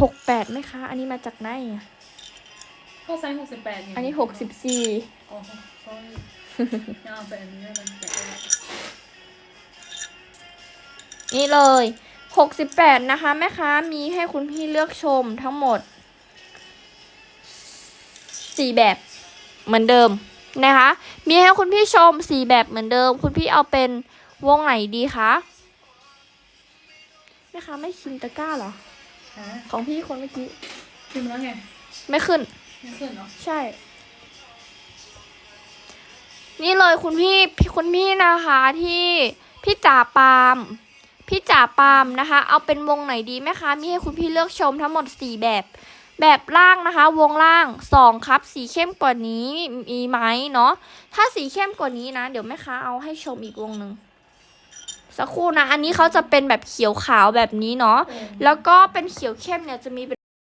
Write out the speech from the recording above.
หกแปดไหมคะ อันนี้มาจากไหนอะก็ไซส์หกสิบแปดอันนี้หกสิบสี่อ๋อเขาเอาไปอันนี้ได้มันแปดนี่เลยหกสิบแปดนะคะแม่ค้ามีให้คุณพี่เลือกชมทั้งหมดสี่แบบเหมือนเดิมนะคะ มีให้คุณพี่ชมสี่แบบเหมือนเดิม คุณพี่เอาเป็นวงไหนดีคะแม่ค้าไม่ชิมตะกร้าเหรอฮะ ของพี่คนเมื่อกี้ พิมพ์แล้วไง ไม่ขึ้น ไม่ขึ้นเนาะใช่ นี่เลยคุณพี่พี่คุณพี่นะคะที่พี่จ่าปาล์มพี่จ่าปาล์มนะคะ เอาเป็นวงไหนดีไหมคะ มีให้คุณพี่เลือกชมทั้งหมดสี่แบบ แบบล่างนะคะ วงล่างสองครับ สีเข้มกว่านี้มีไหมเนาะถ้าสีเข้มกว่านี้นะ เดี๋ยวแม่ค้าเอาให้ชมอีกวงหนึ่ง สักครู่นะ อันนี้เขาจะเป็นแบบเขียวขาวแบบนี้เนาะ แล้วก็เป็นเขียวเข้มเนี่ยจะมีเป็น